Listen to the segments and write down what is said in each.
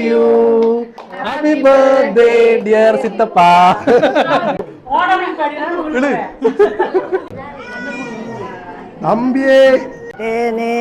You happy birthday dear சித்தப்பா இழு. தம்பியே தேனே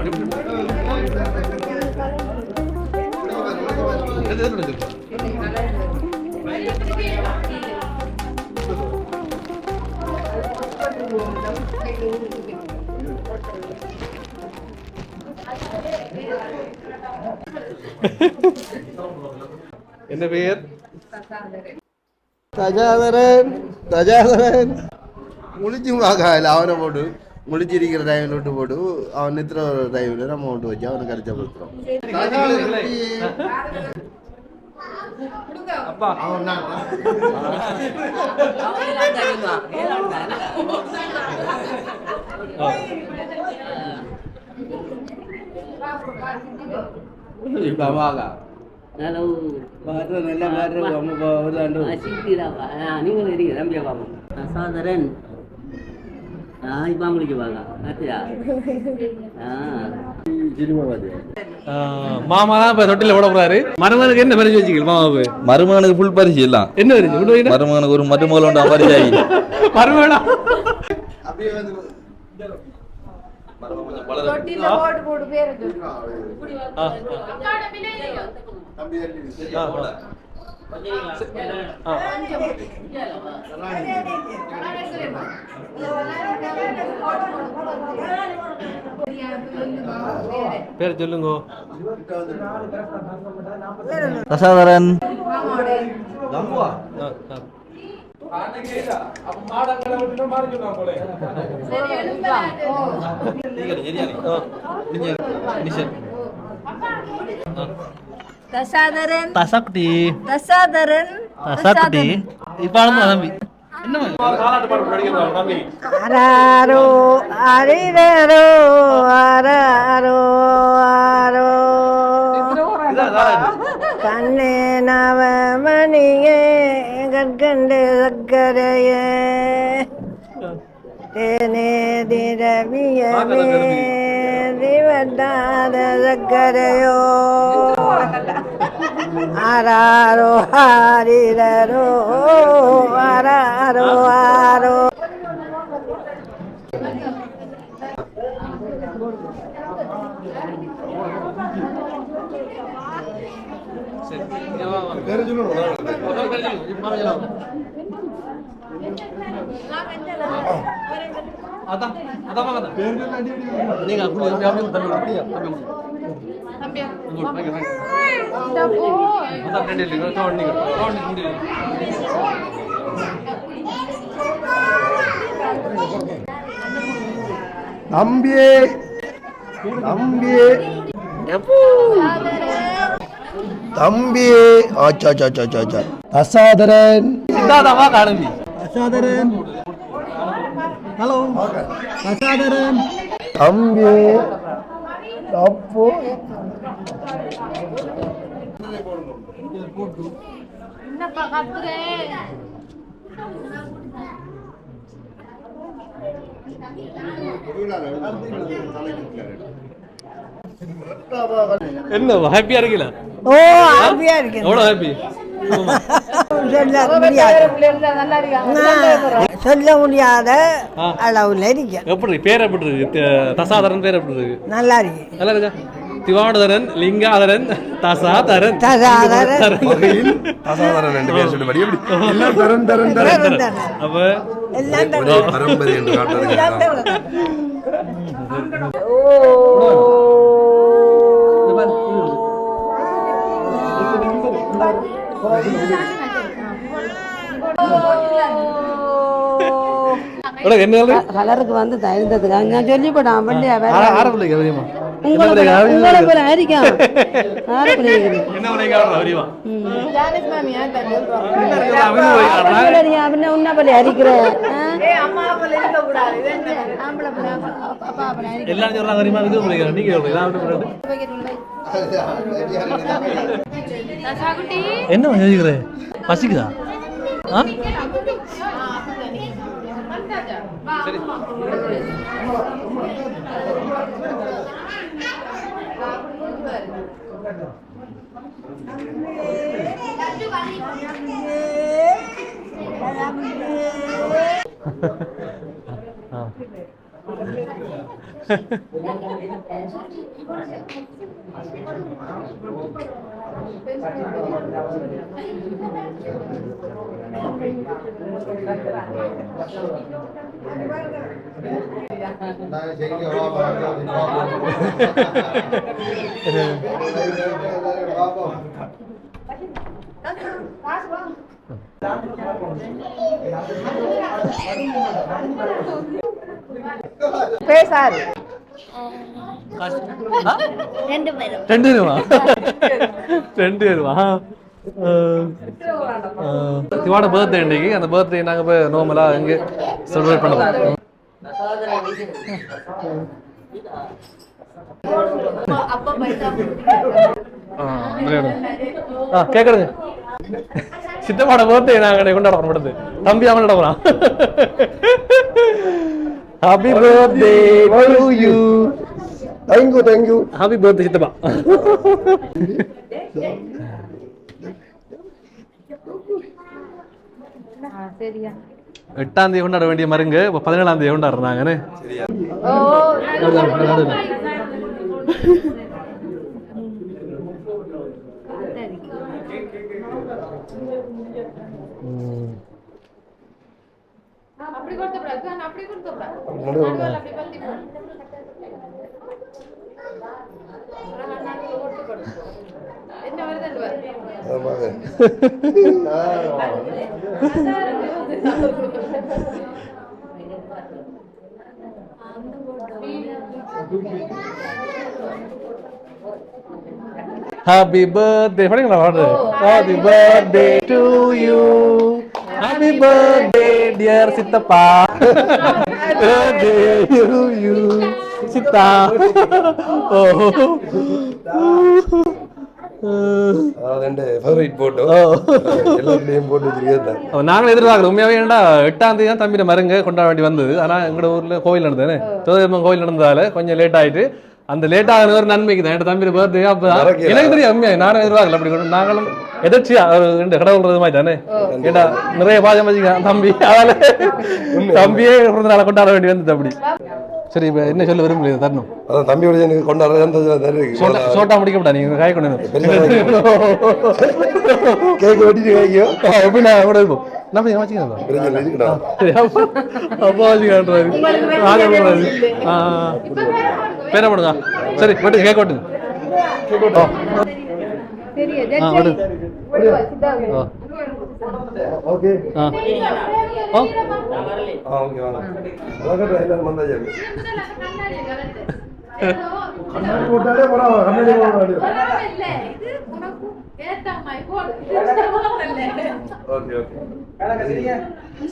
திரவியமே திவட்டாத சக்கரையோ என்ன பெயர் தஜாதரன் தஜாதரன் முழிச்சு முழிச்சிருக்கிற டைமில் விட்டு போட்டு அவன் நித்திர டைமில் நம்ம விட்டு வச்சு அவனை கடிச்சா கொடுத்துரும் அப்பா நலம் நல்ல நீங்கள் இருக்கீங்க தம்பியா பாப்பா சாதரன் ஆ இப்போ முடிக்க பாக்கா ஆத்தியா ஆ மாமா தான் இப்ப தொட்டில போட போறாரு மருமனுக்கு என்ன பரிசு வச்சுக்கல மாமாவுக்கு மருமகனுக்கு ஃபுல் பரிசு எல்லாம் என்ன பரிசு விடு வைடா. மருமகனுக்கு ஒரு மருமகள் உண்டு பரிசு ஆகி போட்டு பேரு ஆ, ஆ. ஆ, ஆ. பேர் சொல்லுங்க பிரசாதரன் ஆ, ஆ. தசாதரன். தசக்குட்டி. தசாதரன். தசக்குட்டி. இப்பாலும் தம்பி. ஆராரோ அரிரரோ ஆராரோ ஆரோ கண்ணே நவமணியே கற்கண்டு சக்கரையே. தேனே திரவியமே திவட்டாத சக்கரையோ. ஆராரோ ஆரிரரோ ஆராரோ ஆரோ அதான் அதான் நீங்க அப்படி அப்படி அப்படி தம்பி அப்படியா தம்பி இங்கோட்டு, வாங்க, வாங்க. அதான் ரெண்டு இல்லைங்க, கவுண்ட் நீங்க, கவுண்ட் நீங்க முடியல. தம்பியே தம்பியே தம்பியே ஆச்சா ஆச்சா ஆச்சா ஆச்சா தசாதரன் சித்தாதா வா காணுங்க தசாதரன் ஹலோ தசாதரன் தம்பியே அப்போ என்ன ஹாப்பியா இருக்கீல ஓ ஹாப்பியா இருக்கேன். எவ்வளவு ஹாப்பி சொல்ல முடியாது. அளவுல இருக்கேன். எப்படி பேர் எப்படி இருக்கு? தசாதரன் பேர் எப்படி இருக்கு? நல்லா இருக்கு நல்லா இருக்கா? திவாடதரன் லிங்காதரன் தசாதரன். தசாதரன். தசாதரன் ரெண்டு பேர் சொல்லி எப்படி? எல்லாம் தரன் தரன் தரன். அப்ப எல்லாம் பரம்பரை என்று? கலருக்கு வந்து தயிருந்ததுக்கு நான் சொல்லிவிடான் உங்களை உங்களை போல ஆரிக்கும் ஆறு பிள்ளைங்க உன்ன போல அரிக்கிறேன் எல்லாரும் சொல்றாங்க தெரியுமா இது பிள்ளைங்க நீங்க. என்ன பசிக்குதா? ஆ? சரி ஆ பேசாரு ரெண்டு பேருமா? ரெண்டு பேருமா? இவாட பர்த்டே இன்னைக்கு அந்த பர்த்டே நாங்க போய் நார்மலா எங்க செலிப்ரேட் பண்ணுவோம். ஆ கேக்குறது. சித்தப்பாட பர்த்டே நாங்க கொண்டாட போறது தம்பி அவன் நடக்கிறான் happy birthday to you thank you thank you happy birthday சித்தப்பா எட்டாம் தேதி கொண்டாட வேண்டிய மருங்க இப்ப பதினேழாம் தேதி கொண்டாடுறாங்கன்னு. அப்படி கொடுத்த கூடாது அப்படி கொடுத்த கூடாது நடுவுல அப்படி பந்தி போடு. அழகா நடுவுல ஒட்டு போடு. என்ன வருது வருது ஹாப்பி பர்த்டே படிங்களா சித்தா ஓ நாங்களும் எதிர்பார்க்குறோம் உண்மையாவே ஏன்டா எட்டாம் தேதி தான் தம்பியோட மருங்க கொண்டாட வேண்டி வந்தது ஆனா எங்களோட ஊர்ல கோயில் ஜோதிர்மன் கோயில் நடந்ததால கொஞ்சம் லேட் ஆயிட்டு அந்த லேட் ஆகுது ஒரு நன்மைக்கு தான். என் தம்பியோட பர்த்டே அப்ப. எனக்கு தெரியும் உண்மையா நானும் எதிர்பார்க்கல அப்படி கொண்டு- நாங்களும் எதிர்ச்சியா? ரெண்டு கடவுள் மாதிரி தானே? கேட்டா நிறைய பாஜம் தம்பி அதால தம்பியே பிறந்த நாளை கொண்டாட வேண்டி வந்தது அப்படி. சரி இப்ப என்ன சொல்ல விரும்பல தரணும்? அதான் தம்பியோட எனக்கு கொண்டாடுறது அந்த சோட்டா சோட்டா முடிக்க மாட்டா நீங்க காய் கொண்டு கேக் வெட்டிட்டு காய்க்கோ எப்படி நான் கூட இருப்போம் நம்ம ஏன் வச்சுக்கிறோம் பிரச்சனை இருக்கணும் சரி, அப்பா அப்பா வச்சுக்கான்றாரு ஆக கூடாது ஆ பேர போடுங்க சரி வெட்டு கேக் வெட்டுங்க ஓ. ஆ வெட்டு ஓ. ஓகே ஆ ஓ ஆ ஓகே வாங்க அதான் எல்லாரும் வந்தாச்சு கண்ணாடி கலந்து கண்ணாடி போட்டாலே பரவாயில்ல கண்ணாடி போட இல்ல இது உனக்கு ஏத்த மாதிரி போடு இல்ல ஓகே ஓகே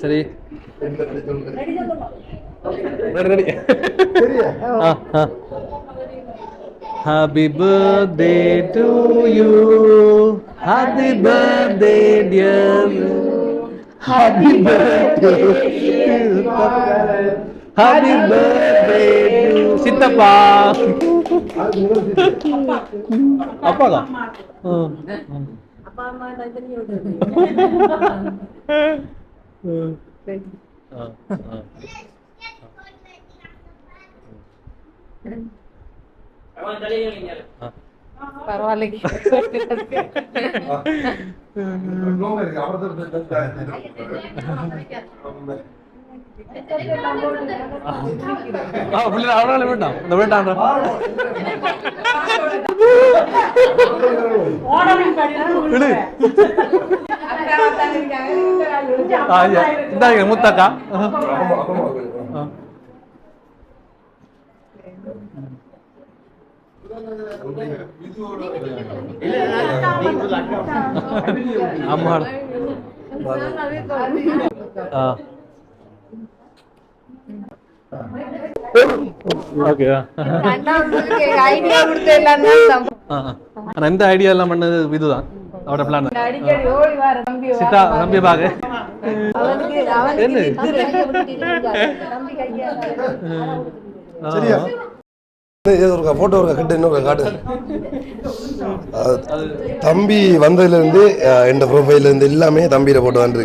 சரி ரெடி ரெடி சரியா ஆ ஆ Happy birthday to you. Happy birthday, dear. Happy birthday to Happy birthday to சித்தப்பா அப்பாக்கா பரவாயில்ல அப்புறம் ஆ பிள்ளை அவனால வேண்டாம் இந்த வேண்டாம் விடு ஆ, ஐயா. இந்தாங்க முத்தாக்கா ஆ. ஆமாடா ஆ ஓகே ஐடியா கொடுத்து ஆனா இந்த ஐடியா எல்லாம் பண்ணது இதுதான் அவரோட பிளான் அடிக்கடி ஓடி வர தம்பி சித்தா தம்பி கையா சரியா? ஏதோ இருக்கா ஃபோட்டோ ஒரு கிட்ட இன்னொரு காட்டு. தம்பி வந்ததுலேருந்து என் ப்ரொஃபைல்லேருந்து எல்லாமே தம்பியில் போட்டோ தான்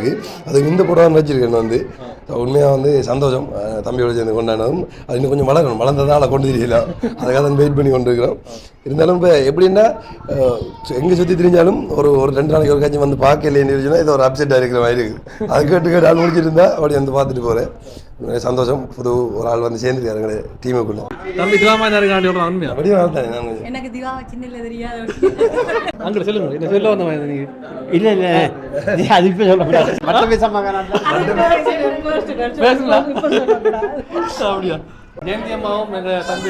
அது இந்த போட்டோ தான் வச்சிருக்கேன் வந்து. உண்மையாக வந்து சந்தோஷம். தம்பியோட சேர்ந்து கொண்டாடினதும் அது இன்னும் கொஞ்சம் வளரணும். வளர்ந்ததால் கொண்டு தெரியலாம் அதுக்காக தான் வெயிட் பண்ணி கொண்டிருக்கிறோம் இருந்தாலும் இப்போ எப்படின்னா எங்கே சுற்றி திரிஞ்சாலும் ஒரு ஒரு ரெண்டு நாளைக்கு ஒரு காட்சி வந்து பார்க்கலைன்னு இருந்துச்சுன்னா இது ஒரு அப்செட்டாக இருக்கிற மாதிரி இருக்குது அது கேட்டு கேட்டு ஆள் முடிச்சிருந்தா அப்படி வந்து பார்த்துட்டு போகிறேன் சந்தோஷம். புது ஒரு ஆள் வந்து சேர்ந்துருக்காருங்களே டீமுக்குள்ள. தம்பி திலாமா இருக்காண்டி ஒரு உண்மையா? அப்படியே நான் கொஞ்சம். எனக்கு திவா சின்னல தெரியாது அங்க சொல்லுங்க என்ன சொல்ல வந்த மாதிரி இல்ல இல்ல. அது இப்ப சொல்லக்கூடாது மற்ற பேசாம பேசுங்களா அப்படியா? ஜெயந்தி அம்மாவும் எங்க தம்பி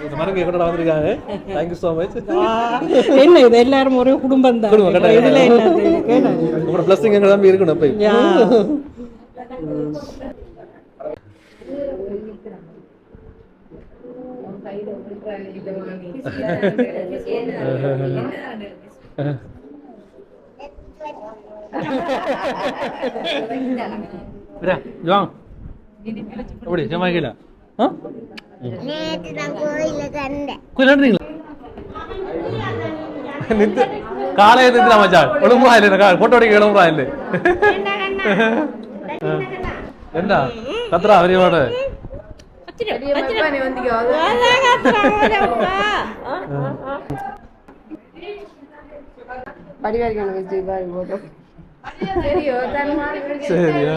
இந்த மரங்க கொண்டாட வந்திருக்காங்க தேங்க்யூ ஸோ மச் என்ன இது எல்லாரும் ஒரே குடும்பம் தான் குடும்பம், கட்டாயம். இதுல என்ன உங்களோட பிளஸிங் எங்க தம்பி இருக்கணும் போய் யா. ஜாங் எப்படி ஜமாய்க்கல ஆ കുയിലാണ്ടിരിക്കല നിത്ത്. കാളെ നിത്തില മച്ചാൻ എളുമ്പായില്ലേ ഫോട്ടോ അടിക്കുക എളുമ്പായില്ലേ എന്താ? കത്ര അവരിയോട് ശരിയാ.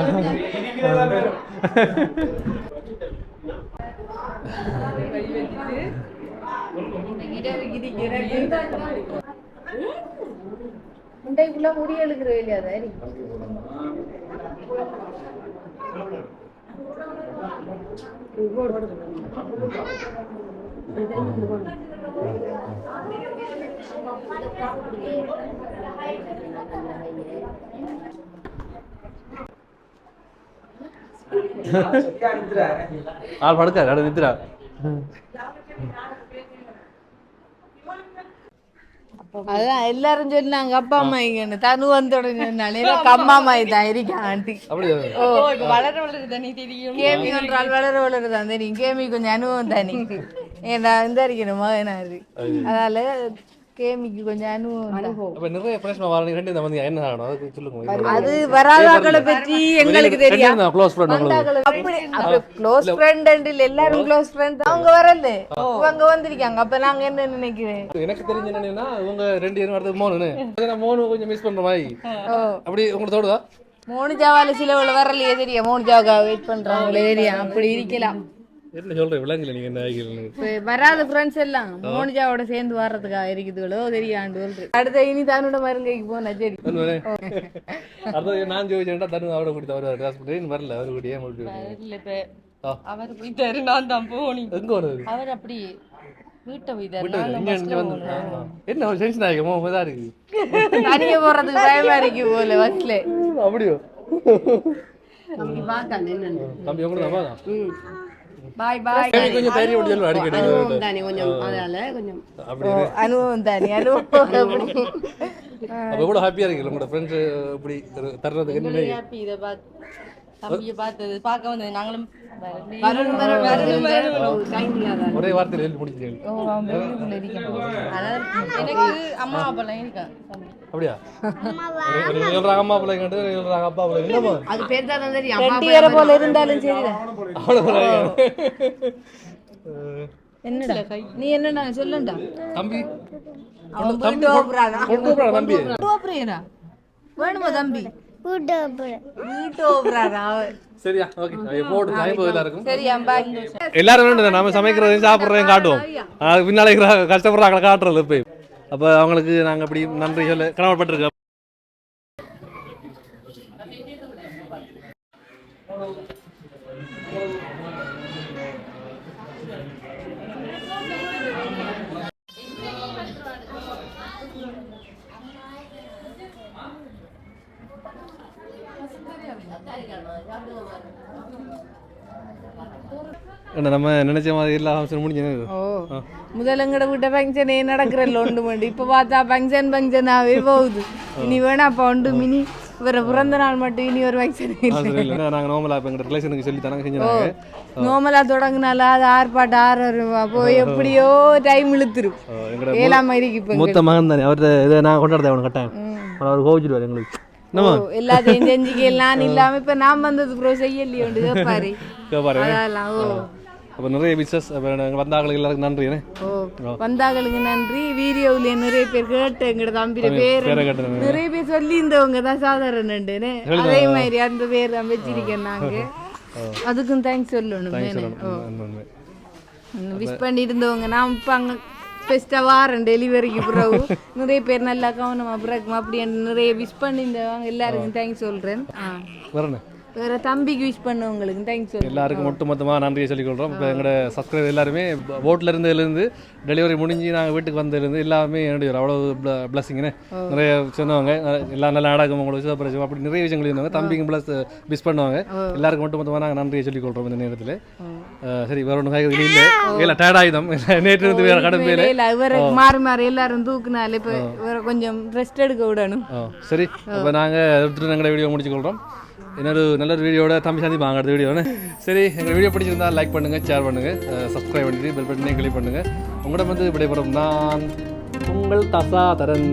முண்டைக்குள்ள முடி எழுகிற இல்லையா தாரி ஆள் படுக்க கடை நித்துறா அதான் எல்லாரும் சொன்னாங்க அப்பா அம்மா இங்கன்னு தனு வந்த உடனே சொன்னாலே அம்மா அம்மாயி தான் இருக்கா ஆண்டி. ஓ. வளர வளர தனி தெரியும். கேமி ஒன்றால் வளர வளர தான் தெரியும். கேமி கொஞ்சம் அனுபவம் தானே. ஏன்னா இந்த இருக்கணும் மகனாரு அதனால கேமிக்கு கொஞ்சம் அனுபவம் நிறைய பிரச்சனை வரணும். ரெண்டு இந்த வந்து என்ன ஆகணும்? அதுக்கு சொல்லுங்க அது வராதாக்களை பற்றி எங்களுக்கு தெரியும் க்ளோஸ் ஃப்ரெண்ட் அப்படி அப்படி க்ளோஸ் ஃப்ரெண்ட் எல்லாரும் க்ளோஸ் ஃப்ரெண்ட் அவங்க வரல. இவங்க வந்திருக்காங்க. அப்ப நாங்க என்ன நினைக்கிறேன்? எனக்கு தெரிஞ்ச என்னன்னா இவங்க ரெண்டு பேரும் வரது மோனு மோனு கொஞ்சம் மிஸ் பண்ற மாதிரி. அப்படி உங்களுக்கு தோடுதா மூணு ஜாவால சில வரலையே தெரியும் மூணு ஜாவுக்காக வெயிட் பண்றாங்களே தெரியும் அப்படி இருக்கலாம். என்ன சொல்றேன் விளங்கல நீங்க என்ன வராத ஃப்ரெண்ட்ஸ் எல்லாம் மோனிஜாவோட சேர்ந்து வர்றதுக்காக இருக்குதுகளோ தெரியாண்டு அடுத்த இனி தன்னோட மருங்கைக்கு போனா சரி அடுத்தது நான் ஜோதிச்சேன்டா தனு அவரை கூட்டி வருவார் ஹாஸ்பிட்டல் வரல. அவர் கூட்டி ஏன் கூட்டி இல்ல இப்ப. அவர் போயிட்டாரு நான் தான் போனேன் எங்க வருது அவர் அப்படி வீட்டை. என்ன ஒரு டென்ஷன் ஆகிக்கமோ தான் இருக்கு. தனியா போறதுக்கு பயமா இருக்கு போல பஸ்ல அப்படியோ? தம்பி பார்த்தானே என்னன்னு. தம்பி உங்களுக்கு தான் பாக்கலாம் பாய் பாய் கொஞ்சம் தைரியம் சொல்லு அடிக்கடி. அனுபவம் தானே கொஞ்சம் அதனால கொஞ்சம். அனுபவம் தானே அனுபவம். அப்ப கூட ஹாப்பியா இருக்கீங்க? உங்களோட ஃப்ரெண்ட்ஸ் இப்படி தரு- தர்றதுக்கு ஹாப்பி இதை பார்த்து? தம்பியை பார்த்தது பார்க்க வந்தது. நாங்களும் ஒரே வார்த்தையில் எழுதி இருக்கான். அம்மா அப்பெல்லாம் இருக்கா? தம்பி அப்படியா ஒரு சொல்றாங்க அம்மா பிள்ளை கண்டு அப்பா பிள்ளை அது பேர் தான் தெரியும் அம்மா ரெண்டு பேரை போல இருந்தாலும் அவ்வளவு என்னடா? நீ என்னடா சொல்லுண்டா. தம்பி? தம்பி? வேணுமா தம்பி? சரியா? ஓகே போட்டு எல்லாருக்கும். சரியா பாய் எல்லாரும் சமைக்கிறதையும் சாப்பிட்றதையும் காட்டுவோம். பின்னாலே இருக்கிற கஷ்டப்படுறாங்கள காட்டுறது போய். அப்போ அவங்களுக்கு நாங்கள் அப்படி நன்றி சொல்ல கடமைப்பட்டிருக்கோம். நம்ம நினைச்ச மாதிரி எல்லா ஃபங்க்ஷன் முடிஞ்சது ஓ முதல்ல எங்கட வீட்டை ஃபங்க்ஷனே நடக்கிறல்ல ஒன்று மண்டு இப்போ பார்த்தா ஃபங்க்ஷன் ஃபங்க்ஷனாகவே போகுது. இனி வேணா அப்போ உண்டு மினி. இவர பிறந்த நாள் மட்டும் இனி ஒரு ஃபங்க்ஷன் நாங்கள் நார்மலாக இப்போ எங்கள் ரிலேஷனுக்கு சொல்லி தராங்க செஞ்சுருந்தாங்க நோமலா தொடங்கினால அது ஆர்ப்பாட்டு ஆறு ரூபா போய் எப்படியோ டைம் இழுத்துரும். ஏழாம் இருக்கு இப்போ மூத்த மகன் தானே அவர்கிட்ட இதை நான் கொண்டாடுறேன் அவனை கட்டாயம். அவர் கோவிச்சிடுவார் எங்களுக்கு. ஓ, எல்லாத்தையும் செஞ்சுக்கலாம் இல்லாம இப்ப நான் வந்தது ப்ரோ செய்யலையே பாரு பாரு அதெல்லாம் ஓ. அப்போ நிறைய பிஸ்னஸ் அப்போ நாங்கள் வந்த ஆளுக்கு எல்லாருக்கும் நன்றி என்ன? ஓ வந்தாங்களுக்கு நன்றி. வீடியோவில் நிறைய பேர் கேட்டு எங்கட தம்பிட பேர். நிறைய பேர் சொல்லி இருந்தவங்க தான் அதே மாதிரி அந்த பேர் தான் வச்சிருக்கேன் நாங்க. அதுக்கும் தேங்க்ஸ் சொல்லணும் விஷ் பண்ணி இருந்தவங்க நான் இப்போ அங்கே பெஸ்ட்டாக வாரேன் டெலிவரிக்கு பிறகு நிறைய பேர் நல்லா கவனமா பிறகு அப்படி நிறைய விஷ் பண்ணியிருந்தவங்க. எல்லாருக்கும் தேங்க்ஸ் சொல்கிறேன் ஆ. வரண்ணே. வேற தம்பிக்கு விஷ் பண்ணவங்களுக்கு. தேங்க்ஸ் எல்லாருக்கும் ஒட்டு மொத்தமாக நன்றியை சொல்லிக்கொள்கிறோம் இப்போ எங்களோட சப்ஸ்கிரைபர் எல்லாருமே போட்டில் இருந்ததுலேருந்து டெலிவரி முடிஞ்சு நாங்கள் வீட்டுக்கு வந்ததுலேருந்து எல்லாமே என்னுடைய அவ்வளோ பிளஸிங்னு நிறைய சொன்னவங்க. எல்லாம் நல்லா நாடகம் உங்களுக்கு சிவபிரச்சம் அப்படி நிறைய விஷயங்கள் இருந்தாங்க தம்பிக்கு ப்ளஸ் மிஸ் பண்ணுவாங்க. எல்லாருக்கும் ஒட்டு மொத்தமாக நாங்கள் நன்றியை சொல்லிக்கொள்கிறோம் இந்த நேரத்தில். சரி வேற ஒன்றும் காய்கறி இல்லை. இல்லை டயர்ட் ஆயுதம் இல்ல, நேற்று இருந்து வேறு கடமையில். இல்ல இவரை மாறி மாறி எல்லாரும் தூக்குனால இப்ப கொஞ்சம் ரெஸ்ட் எடுக்க விடணும். சரி. அப்போ நாங்கள் எடுத்துட்டு எங்களோட வீடியோ முடிச்சுக்கொள்கிறோம் இன்னொரு நல்ல ஒரு வீடியோட தம்பி சந்திப்பாங்க அடுத்த வீடியோன்னு. சரி எங்கள் வீடியோ பிடிச்சிருந்தா லைக் பண்ணுங்கள் ஷேர் பண்ணுங்கள் சப்ஸ்கிரைப் பண்ணிட்டு பெல் பட்டனையும் கிளிக் பண்ணுங்கள் உங்களோட வந்து விடைபெறும் நான் உங்கள் தசாதரன்.